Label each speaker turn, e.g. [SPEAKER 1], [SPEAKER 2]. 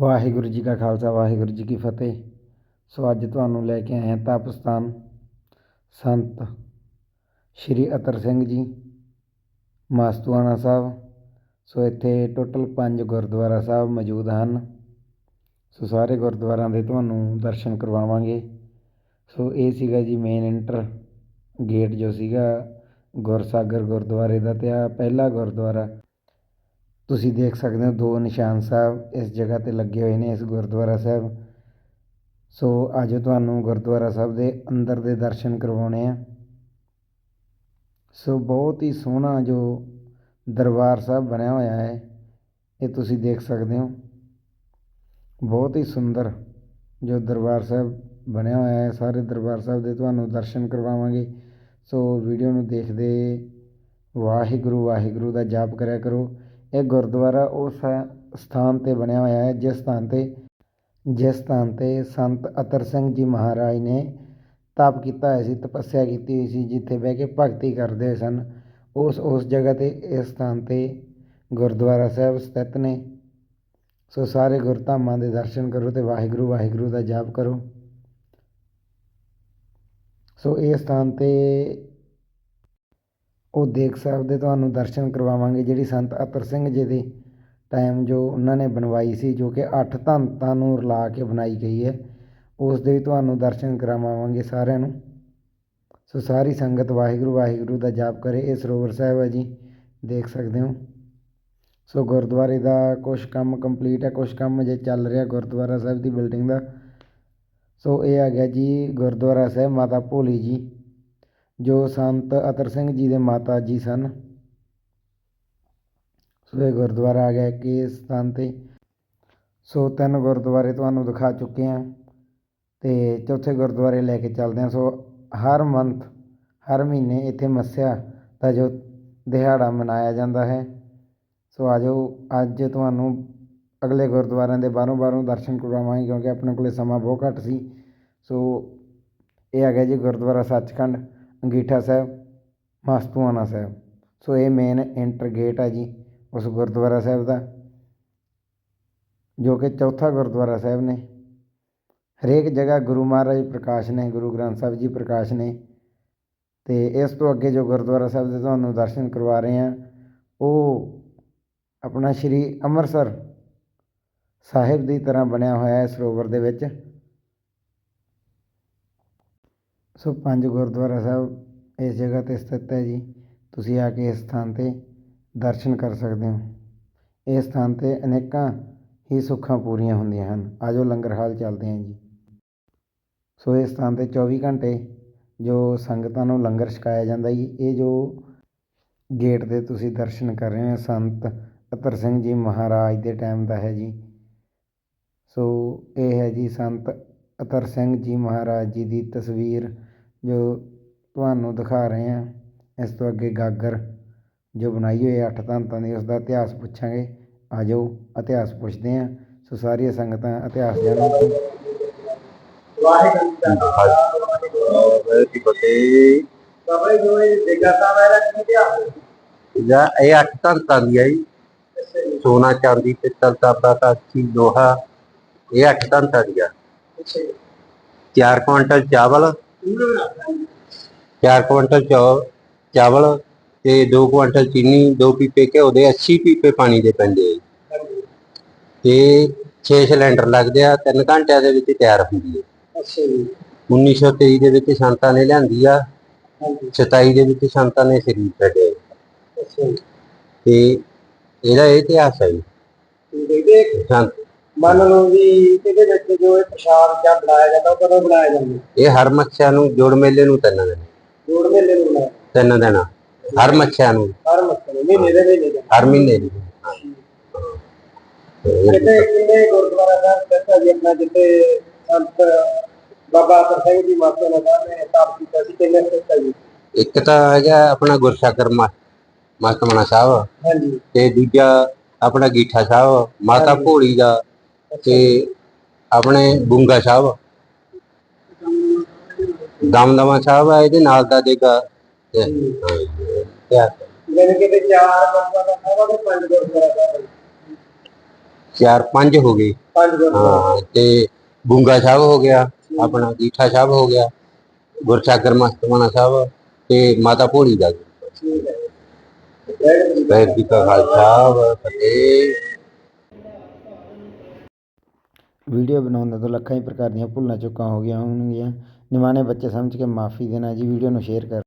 [SPEAKER 1] ਵਾਹਿਗੁਰੂ ਜੀ ਕਾ ਖਾਲਸਾ, ਵਾਹਿਗੁਰੂ ਜੀ ਕੀ ਫਤਿਹ। ਸੋ ਅੱਜ ਤੁਹਾਨੂੰ ਲੈ ਕੇ ਆਏ ਹਾਂ ਤਪਸਥਾਨ ਸੰਤ ਸ਼੍ਰੀ ਅਤਰ ਸਿੰਘ ਜੀ, ਮਾਸਤੂਆਣਾ ਸਾਹਿਬ। ਸੋ ਇੱਥੇ ਟੋਟਲ ਪੰਜ ਗੁਰਦੁਆਰਾ ਸਾਹਿਬ ਮੌਜੂਦ ਹਨ। ਸੋ ਸਾਰੇ ਗੁਰਦੁਆਰਿਆਂ ਦੇ ਤੁਹਾਨੂੰ ਦਰਸ਼ਨ ਕਰਵਾਵਾਂਗੇ। ਸੋ ਇਹ ਸੀਗਾ ਜੀ ਮੇਨ ਇੰਟਰ ਗੇਟ ਜੋ ਸੀਗਾ ਗੁਰਸਾਗਰ ਗੁਰਦੁਆਰੇ ਦਾ ਤੇ ਆ ਪਹਿਲਾ ਗੁਰਦੁਆਰਾ। ਤੁਸੀਂ ਦੇਖ ਸਕਦੇ ਹੋ ਦੋ ਨਿਸ਼ਾਨ ਸਾਹਿਬ ਇਸ ਜਗ੍ਹਾ ਤੇ ਲੱਗੇ ਹੋਏ ਨੇ ਇਸ ਗੁਰਦੁਆਰਾ ਸਾਹਿਬ। ਸੋ ਅੱਜ ਤੁਹਾਨੂੰ ਗੁਰਦੁਆਰਾ ਸਾਹਿਬ ਦੇ ਅੰਦਰ ਦੇ ਦਰਸ਼ਨ ਕਰਵਾਉਣੇ ਆ। ਸੋ ਬਹੁਤ ਹੀ ਸੋਹਣਾ ਜੋ ਦਰਬਾਰ ਸਾਹਿਬ ਬਣਿਆ ਹੋਇਆ ਹੈ, ਇਹ ਤੁਸੀਂ ਦੇਖ ਸਕਦੇ ਹੋ। ਬਹੁਤ ਹੀ ਸੁੰਦਰ ਜੋ ਦਰਬਾਰ ਸਾਹਿਬ ਬਣਿਆ ਹੋਇਆ ਹੈ, ਸਾਰੇ ਦਰਬਾਰ ਸਾਹਿਬ ਦੇ ਤੁਹਾਨੂੰ ਦਰਸ਼ਨ ਕਰਵਾਵਾਂਗੇ। ਸੋ ਵੀਡੀਓ ਨੂੰ ਦੇਖਦੇ ਵਾਹਿਗੁਰੂ ਵਾਹਿਗੁਰੂ ਦਾ ਜਾਪ ਕਰਿਆ ਕਰੋ। ਇਹ ਗੁਰਦੁਆਰਾ ਉਸ ਸਥਾਨ ਤੇ ਬਣਿਆ ਹੋਇਆ ਹੈ, ਜਿਸ ਸਥਾਨ ਤੇ, ਜਿਸ ਸਥਾਨ ਤੇ ਸੰਤ ਅਤਰ ਸਿੰਘ ਜੀ ਮਹਾਰਾਜ ਨੇ ਤਪ ਕੀਤਾ ਹੋਇਆ ਸੀ, ਤਪੱਸਿਆ ਕੀਤੀ ਹੋਈ ਸੀ, ਜਿੱਥੇ ਬਹਿ ਕੇ ਭਗਤੀ ਕਰਦੇ ਹੋਏ ਸਨ। ਉਸ ਉਸ ਜਗ੍ਹਾ ਤੇ ਇਸ ਸਥਾਨ ਤੇ ਗੁਰਦੁਆਰਾ ਸਾਹਿਬ ਸਥਿਤ ਨੇ। ਸੋ ਸਾਰੇ ਗੁਰਧਾਮਾਂ ਦੇ ਦਰਸ਼ਨ ਕਰੋ ਤੇ ਵਾਹਿਗੁਰੂ ਵਾਹਿਗੁਰੂ ਦਾ ਜਾਪ ਕਰੋ। ਸੋ ਇਹ ਸਥਾਨ ਤੇ ਉਹ ਦੇਖ ਸਾਹਿਬ ਦੇ ਤੁਹਾਨੂੰ ਦਰਸ਼ਨ ਕਰਵਾਵਾਂਗੇ, ਜਿਹੜੀ ਸੰਤ ਅਤਰ ਸਿੰਘ ਜੀ ਦੇ ਟਾਈਮ ਜੋ ਉਹਨਾਂ ਨੇ ਬਣਵਾਈ ਸੀ, ਜੋ ਕਿ ਅੱਠ ਧੰਤਾਂ ਨੂੰ ਰਲਾ ਕੇ ਬਣਾਈ ਗਈ ਹੈ, ਉਸ ਦੇ ਵੀ ਤੁਹਾਨੂੰ ਦਰਸ਼ਨ ਕਰਾਵਾਂਗੇ ਸਾਰਿਆਂ ਨੂੰ। ਸੋ ਸਾਰੀ ਸੰਗਤ ਵਾਹਿਗੁਰੂ ਵਾਹਿਗੁਰੂ ਦਾ ਜਾਪ ਕਰੇ, ਇਹ ਸਰੋਵਰ ਸਾਹਿਬ ਹੈ ਜੀ, ਦੇਖ ਸਕਦੇ ਹੋ। ਸੋ ਗੁਰਦੁਆਰੇ ਦਾ ਕੁਝ ਕੰਮ ਕੰਪਲੀਟ ਹੈ ਕੁਝ ਕੰਮ ਜੇ ਚੱਲ ਰਿਹਾ ਗੁਰਦੁਆਰਾ ਸਾਹਿਬ ਦੀ ਬਿਲਡਿੰਗ ਦਾ। ਸੋ ਇਹ ਆ ਗਿਆ ਜੀ ਗੁਰਦੁਆਰਾ ਸਾਹਿਬ ਮਾਤਾ ਭੋਲੀ ਜੀ। ਜੋ ਸੰਤ ਅਤਰ ਸਿੰਘ ਜੀ ਦੇ ਮਾਤਾ ਜੀ ਸਨ। ਸੋ ਇਹ ਗੁਰਦੁਆਰਾ ਆ ਗਿਆ ਕਿ ਸਥਾਨ ਤੇ। ਸੋ ਤਿੰਨ ਗੁਰਦੁਆਰੇ ਤੁਹਾਨੂੰ ਦਿਖਾ ਚੁੱਕੇ ਹਾਂ ਤੇ ਚੌਥੇ ਗੁਰਦੁਆਰੇ ਲੈ ਕੇ ਚੱਲਦੇ ਹਾਂ। ਸੋ ਹਰ ਮੰਥ, ਹਰ ਮਹੀਨੇ ਇੱਥੇ ਮੱਸਿਆ ਦਾ ਜੋ ਦਿਹਾੜਾ ਮਨਾਇਆ ਜਾਂਦਾ ਹੈ। ਸੋ ਆਜੋ ਅੱਜ ਤੁਹਾਨੂੰ ਅਗਲੇ ਗੁਰਦੁਆਰਿਆਂ ਦੇ ਬਾਹਰੋਂ ਬਾਹਰੋਂ ਦਰਸ਼ਨ ਕਰਵਾਵਾਂਗੇ ਕਿਉਂਕਿ ਆਪਣੇ ਕੋਲੇ ਸਮਾਂ ਬਹੁਤ ਘੱਟ ਸੀ। ਸੋ ਇਹ ਆ ਗਿਆ ਜੀ ਗੁਰਦੁਆਰਾ ਸੱਚਖੰਡ। ਅੰਗੀਠਾ ਸਾਹਿਬ, ਮਸਤੂਆਣਾ ਸਾਹਿਬ। ਸੋ ਇਹ ਮੇਨ ਐਂਟਰ ਗੇਟ ਆ ਜੀ ਉਸ ਗੁਰਦੁਆਰਾ ਸਾਹਿਬ ਦਾ, ਜੋ ਕਿ ਚੌਥਾ ਗੁਰਦੁਆਰਾ ਸਾਹਿਬ ਨੇ। ਹਰੇਕ ਜਗ੍ਹਾ ਗੁਰੂ ਮਹਾਰਾਜ ਪ੍ਰਕਾਸ਼ ਨੇ, ਗੁਰੂ ਗ੍ਰੰਥ ਸਾਹਿਬ ਜੀ ਪ੍ਰਕਾਸ਼ ਨੇ। ਤੇ ਇਸ ਤੋਂ ਅੱਗੇ ਜੋ ਗੁਰਦੁਆਰਾ ਸਾਹਿਬ ਦੇ ਤੁਹਾਨੂੰ ਦਰਸ਼ਨ ਕਰਵਾ ਰਹੇ ਹਾਂ, ਉਹ ਆਪਣਾ ਸ਼੍ਰੀ ਅੰਮ੍ਰਿਤਸਰ ਸਾਹਿਬ ਦੀ ਤਰ੍ਹਾਂ ਬਣਿਆ ਹੋਇਆ ਹੈ ਸਰੋਵਰ ਦੇ ਵਿੱਚ। ਸੋ ਪੰਜ ਗੁਰਦੁਆਰਾ ਸਾਹਿਬ ਇਸ ਜਗ੍ਹਾ ਤੇ ਸਥਿਤ ਹੈ ਜੀ। ਤੁਸੀਂ ਆ ਕੇ ਇਸ ਸਥਾਨ ਤੇ ਦਰਸ਼ਨ ਕਰ ਸਕਦੇ ਹੋ। ਇਸ ਸਥਾਨ ਤੇ ਅਨੇਕਾਂ ਹੀ ਸੁੱਖਾਂ ਪੂਰੀਆਂ ਹੁੰਦੀਆਂ ਹਨ। ਆਜੋ ਲੰਗਰ ਹਾਲ ਚੱਲਦੇ ਹਾਂ ਜੀ। ਸੋ ਇਸ ਸਥਾਨ ਤੇ 24 ਘੰਟੇ ਜੋ ਸੰਗਤਾਂ ਨੂੰ ਲੰਗਰ ਛਕਾਇਆ ਜਾਂਦਾ ਜੀ, ਇਹ ਜੋ ਗੇਟ ਦੇ ਤੁਸੀਂ ਦਰਸ਼ਨ ਕਰ ਰਹੇ ਹੋ, ਸੰਤ ਅਤਰ ਸਿੰਘ ਜੀ ਮਹਾਰਾਜ ਦੇ ਟਾਈਮ ਦਾ ਹੈ ਜੀ। ਸੋ ਇਹ ਹੈ ਜੀ ਸੰਤ ਅਤਰ ਸਿੰਘ ਜੀ ਮਹਾਰਾਜ ਜੀ ਦੀ ਤਸਵੀਰ। ਜੋ ਤੁਹਾਨੂੰ ਦਿਖਾ ਰਹੇ ਹਾਂ ਇਸ ਤੋਂ ਅੱਗੇ ਗਾਗਰ ਜੋ ਬਣਾਈ ਹੋਈ ਹੈ ਅੱਠ ਧੰਤਾਂ ਦੀ ਉਸ ਦਾ ਇਤਿਹਾਸ ਪੁੱਛਾਂਗੇ। ਆ ਜਾਓ ਇਤਿਹਾਸ ਪੁੱਛਦੇ ਹਾਂ। ਸੋ ਸਾਰੀਆਂ ਸੰਗਤਾਂ ਇਤਿਹਾਸ ਜਾਣਨ
[SPEAKER 2] ਵਾਹਿਗੁਰੂ ਜੀ ਕਾ ਖਾਲਸਾ ਵਾਹਿਗੁਰੂ ਜੀ ਕੀ ਫਤਿਹ।
[SPEAKER 3] ਬਾਬਾ ਜੀ ਇਹ ਦੇਗਾ ਸਾਹਿਬ ਹੈ ਇਹਦਾ ਕੀ ਇਤਿਹਾਸ
[SPEAKER 2] ਜਾਂ ਇਹ ਅੱਠ ਧੰਤਾਂ ਦੀ ਆਈ ਸੋਨਾ ਚਾਂਦੀ ਪਿੱਤਲ ਤਾਂਬਾ ਕਾਂਸੀ ਲੋਹਾ ਇਹ ਅੱਠ ਧੰਤਾਂ ਦੀ ਆ।
[SPEAKER 3] ਅੱਛਾ ਜੀ।
[SPEAKER 2] 4 ਕੁਇੰਟਲ ਚਾਵਲ 4 ਕੁਇੰਟਲ ਚਾਵਲ ਤੇ 2 ਕੁਇੰਟਲ ਚੀਨੀ 2 ਪੀਪੇ ਘਿਓ ਦੇ 80 ਪੀਪੇ ਪਾਣੀ ਦੇ ਪੈਂਦੇ। ਤੇ 6 ਸਿਲੰਡਰ ਲੱਗਦੇ ਆ 3 ਘੰਟਿਆਂ ਦੇ ਵਿੱਚ ਤਿਆਰ ਹੁੰਦੀ ਹੈ
[SPEAKER 3] ਅੱਛਾ ਜੀ।
[SPEAKER 2] 1923 ਦੇ ਵਿੱਚ ਸੰਤਾਂ ਨੇ ਲਿਆਂਦੀ ਆ
[SPEAKER 3] ਹਾਂਜੀ।
[SPEAKER 2] 27 ਦੇ ਵਿੱਚ ਸੰਤਾਂ ਨੇ ਸਰੀਰ ਕੱਢਿਆ
[SPEAKER 3] ਅੱਛਾ
[SPEAKER 2] ਤੇ ਇਹਦਾ ਇਹ ਇਤਿਹਾਸ ਹੈ ਜੀ। ਸੰਤ
[SPEAKER 3] ਮੰਨ ਲਓ ਵੀ ਇਹਦੇ ਵਿੱਚ ਜੋ ਇਹ ਪ੍ਰਸ਼ਾਦ ਜਾਂ ਬਣਾਇਆ ਜਾਂਦਾ ਉਹ ਕਦੋਂ ਬਣਾਇਆ ਜਾਂਦਾ?
[SPEAKER 2] ਇਹ ਹਰ ਮੱਛਿਆਂ ਨੂੰ ਜੋੜ ਮੇਲੇ ਨੂੰ ਤਿੰਨ ਦਿਨ।
[SPEAKER 3] ਜੋੜ ਮੇਲੇ ਨੂੰ ਬਣਾਇਆ?
[SPEAKER 2] ਤਿੰਨ ਦਿਨ। ਹਰ ਮੱਛਿਆਂ ਨੂੰ।
[SPEAKER 3] ਹਰ ਮਸਲੇ ਮਹੀਨੇ ਦੇ ਮਹੀਨੇ ਦਾ?
[SPEAKER 2] ਹਰ ਮਹੀਨੇ ਦੀ।
[SPEAKER 3] ਕਿਤੇ ਕਿੰਨੇ ਗੁਰਦੁਆਰਾ ਸਾਹਿਬ ਸਥਿਤ ਹੈ ਜੀ ਆਪਣਾ ਜਿੱਥੇ ਸੰਤ ਬਾਬਾ ਸਿੰਘ ਜੀ ਮਾਤਾ ਨੇ ਸਥਾਪਿਤ ਕੀਤਾ ਸੀ ਕਿੰਨੇ ਹੈ ਜੀ?
[SPEAKER 2] ਇੱਕ ਤਾਂ ਹੈਗਾ ਆਪਣਾ ਗੁਰਸ਼ਾਕਰ ਮਸਤਮਣਾ ਸਾਹਿਬ
[SPEAKER 3] ਹਾਂਜੀ।
[SPEAKER 2] ਤੇ ਦੂਜਾ ਆਪਣਾ ਗੀਠਾ ਸਾਹਿਬ ਮਾਤਾ ਭੋਲੀ ਦਾ ਤੇ ਆਪਣੇ ਗੁੰਗਾ ਸਾਹਿਬ। ਦਮਦਮਾ ਸਾਹਿਬ ਹੈ ਇਹਦੇ ਨਾਲ ਦਾ ਤੇ
[SPEAKER 3] ਤੇ ਚਾਰ ਗੁਰਦੁਆਰਾ ਸਾਹਿਬ ਦੇ ਪੰਜ ਗੁਰਦੁਆਰਾ
[SPEAKER 2] ਚਾਰ ਪੰਜ ਹੋ ਗਏ।
[SPEAKER 3] ਪੰਜ
[SPEAKER 2] ਹਾਂ ਤੇ ਬੁੰਗਾ ਸਾਹਿਬ ਹੋ ਗਿਆ ਆਪਣਾ ਜੀਠਾ ਸਾਹਿਬ ਹੋ ਗਿਆ ਗੁਰਸਾਗਰ ਮਸਤਵਾਣਾ ਸਾਹਿਬ ਤੇ ਮਾਤਾ ਭੋਲੀ ਦਾ।
[SPEAKER 3] ਠੀਕ ਹੈ।
[SPEAKER 2] ਵੈਰ ਜੀ ਖਾਲਸਾ ਫਤਿਹ।
[SPEAKER 1] ਵੀਡੀਓ ਬਣਾਉਣ ਤੋਂ ਲੱਖਾਂ ਹੀ ਪ੍ਰਕਾਰ ਦੀਆਂ ਭੁੱਲਾਂ ਚੁੱਕਾਂ ਹੋ ਗਈਆਂ ਹੋਣਗੀਆਂ। ਨਿਮਾਣੇ ਬੱਚੇ ਸਮਝ ਕੇ ਮਾਫੀ ਦੇਣਾ ਜੀ, ਵੀਡੀਓ ਨੂੰ ਸ਼ੇਅਰ ਕਰ